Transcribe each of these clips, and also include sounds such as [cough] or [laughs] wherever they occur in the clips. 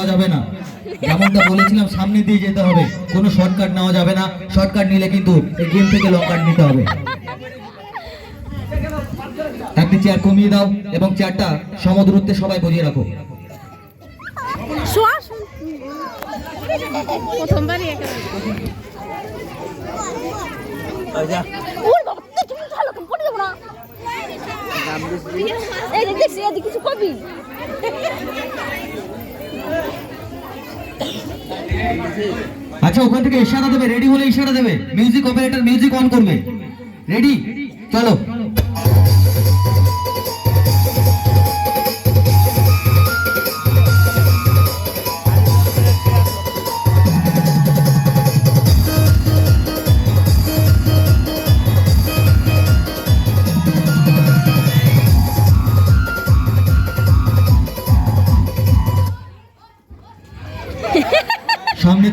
যাওয়া যাবে না। যেমনটা বলেছিলাম সামনে দিয়ে যেতে হবে। কোনো শর্টকাট নেওয়া যাবে না। শর্টকাট নিলে কিন্তু এই গেম থেকে লং কাট নিতে হবে। একটি চেয়ার কমিয়ে দাও এবং চেয়ারটা সমদূরত্বে সবাই বজিয়ে রাখো। প্রথমবারই একেবারে উল বাবা, তুই তুমি ভালো করে পড়ে যাব না। এই দেখ, দেখছি, এদিকে কিছু কবি। আচ্ছা ওখান থেকে ইশারা দেবে রেডি হলে ইশারা দেবে। মিউজিক অপারেটর মিউজিক অন করবে। রেডি চলো।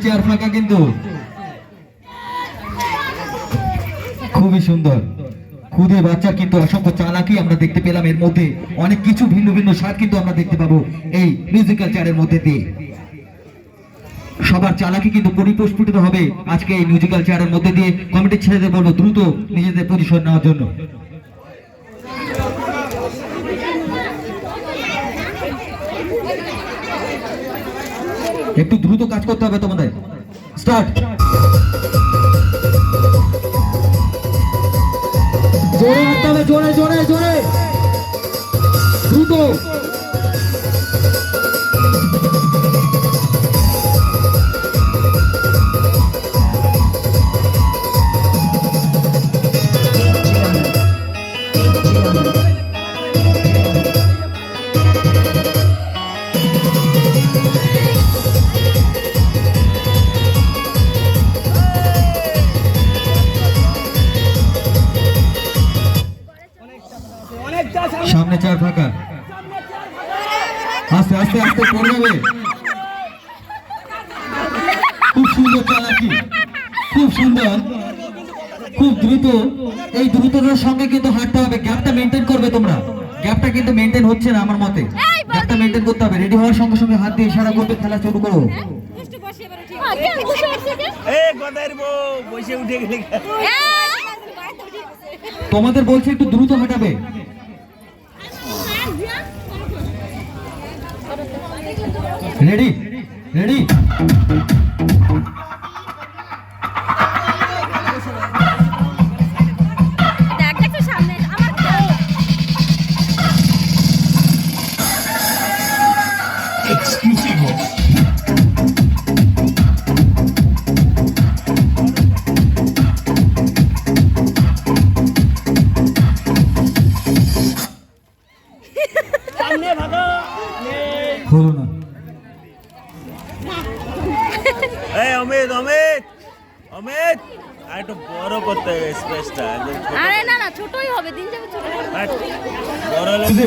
চেয়ার ফাঁকা কিন্তু। খুবই সুন্দর। খুদে বাচ্চার কিন্তু অসংখ্য চালাকি আমরা দেখতে পেলাম এর মধ্যে। অনেক কিছু ভিন্ন ভিন্ন স্বাদ কিন্তু আমরা দেখতে পাবো এই মিউজিক্যাল চেয়ারের মধ্যে দিয়ে। সবার চালাকি কিন্তু পরিপ্রস্ফুটিত হবে আজকে এই মিউজিক্যাল চেয়ারের মধ্যে দিয়ে। কমিটির ছেলেদের বলব, দ্রুত নিজেদের পজিশন নেওয়ার জন্য। একটু দ্রুত কাজ করতে হবে তোমাদের। স্টার্ট জোরে জোরে জোরে জোরে। দ্রুত। সামনে চার ফাঁকা। আস্তে আস্তে আস্তে পড়ে যাবে। খুব সুন্দর চালাকি। খুব সুন্দর। খুব দ্রুত। এই দ্রুততার সঙ্গে কিন্তু হাঁটতে হবে। গ্যাপটা মেনটেন করবে তোমরা। গ্যাপটা কিন্তু মেনটেন হচ্ছে না আমার মতে। গ্যাপটা মেনটেন করতে হবে। রেডি হওয়ার সঙ্গে সঙ্গে হাত দিয়ে ইশারা করবে খেলা শুরু করো। হ্যাঁ। তোমাদের বলছে একটু দ্রুত হাঁটাবে। রেডি রেডি হলো না [laughs] এই অমিত অমিত অমিত আর একটু বড় করতে হবে স্পেসটা আরে না না ছোটই হবে দিন যাবে ছোট। বড় হলে.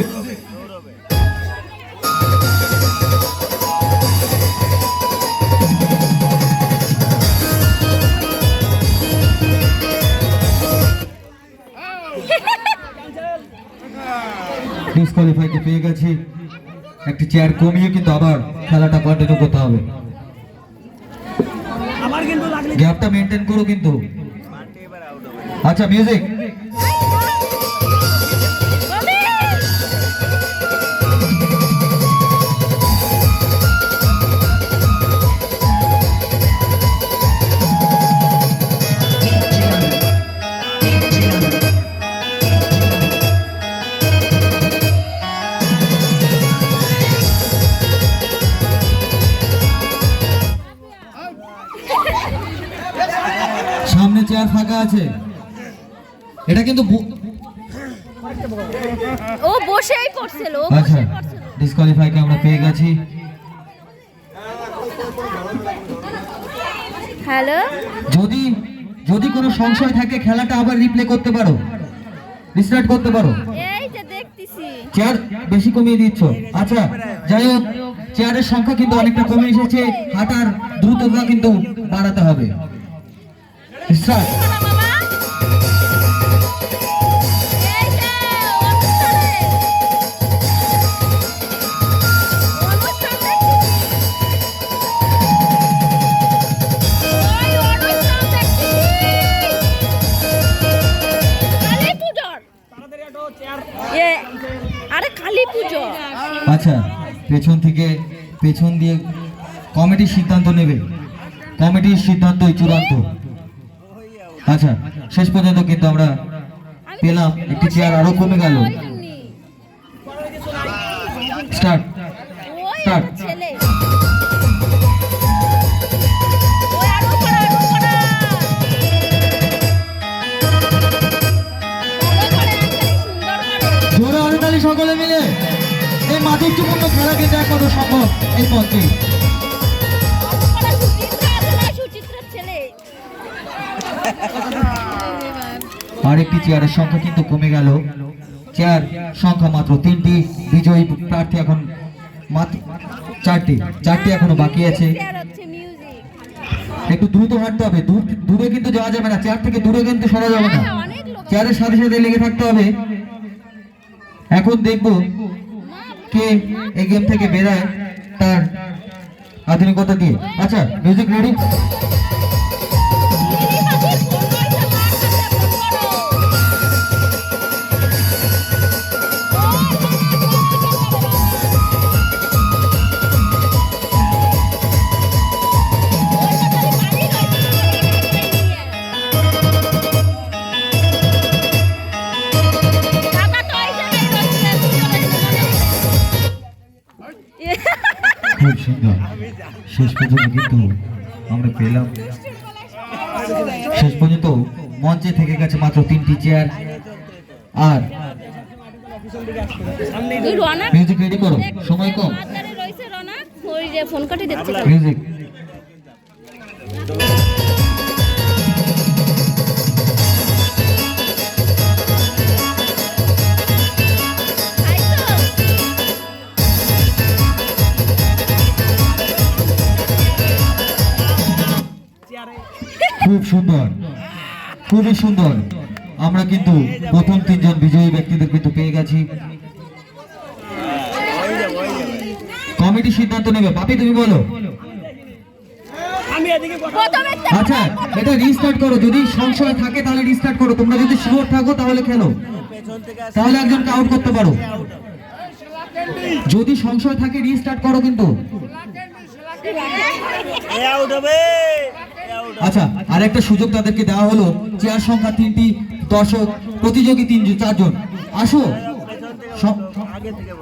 ডিসকোয়ালিফাইকে পেয়ে গেছি একটি চেয়ার কমিয়ে কিন্তু আবার খেলাটা কন্টিনিউ করতে হবে। আমার কিন্তু লাগলে গ্যাপটা মেনটেন করো কিন্তু। আচ্ছা মিউজিক সামনে চেয়ার ফাঁকা আছে। এটা কিন্তু ও বসেই পড়ছিল ও আচ্ছা বসেই পড়ছিল ডিসকোয়ালিফাইকে আমরা পেয়ে গেছি। হ্যালো? যদি যদি কোনো সংশয় থাকে খেলাটা আবার রিপ্লে করতে পারো। রিস্টার্ট করতে পারো। এই যে দেখতেছি। চেয়ার বেশি কমিয়ে দিচ্ছ। আচ্ছা যাই হোক চেয়ারের সংখ্যা কিন্তু অনেকটা কমে এসেছে। হাঁটার দ্রুততা কিন্তু বাড়াতে হবে। স্টার্ট আরে কালী পুজো। আচ্ছা পেছন থেকে পেছন দিয়ে কমিটি সিদ্ধান্ত নেবে। কমিটির সিদ্ধান্তই চূড়ান্ত। আচ্ছা শেষ পর্যন্ত কিন্তু আমরা পেলাম। একটি চেয়ার আরও কমে গেল। স্টার্ট হাততালি সকলে মিলে এই মাধুর্যপূর্ণ খেলা কিন্তু একমাত্র সম্ভব এই পথে আর একটি চেয়ারের সংখ্যা কিন্তু কমে গেল। চেয়ার সংখ্যা মাত্র তিনটি। বিজয়ী প্রার্থী এখন মাত্র চারটি। চারটি এখনও বাকি আছে। একটু দ্রুত হাঁটতে হবে। দূরে কিন্তু যাওয়া যাবে না। চেয়ার থেকে দূরে কিন্তু সরা যাবে না। হ্যাঁ, চেয়ারের সাথে সাথে লেগে থাকতে হবে। এখন দেখব কে এই গেম থেকে বেরায় তার আধুনিকতা দিয়ে। আচ্ছা মিউজিক রেডি খুব সুন্দর। শেষ পর্যন্ত কিন্তু আমরা পেলাম। শেষ পর্যন্ত মঞ্চে থেকে গেছে মাত্র তিনটি চেয়ার আর মিউজিক রেডি করো। সময় কম। ফোন কাটি দিচ্ছে মিউজিক খুব সুন্দর খুবই সুন্দর। আমরা কিন্তু প্রথম তিনজন বিজয়ী ব্যক্তিদের কিন্তু পেয়ে গেছি। কমিটি সিদ্ধান্ত নেবে। বাপি তুমি বলো। আচ্ছা এটা রিস্টার্ট করো। যদি সংশয় থাকে তাহলে রিস্টার্ট করো। তোমরা যদি শিওর থাকো তাহলে খেলো। তাহলে একজনকে আউট করতে পারো। যদি সংশয় থাকে রিস্টার্ট করো কিন্তু। আউট হবে। আচ্ছা আর একটা সুযোগ তাদেরকে দেওয়া হলো। চেয়ার সংখ্যা তিনটি, দর্শক, প্রতিযোগী তিনজন, চারজন। আসো। আগে থেকে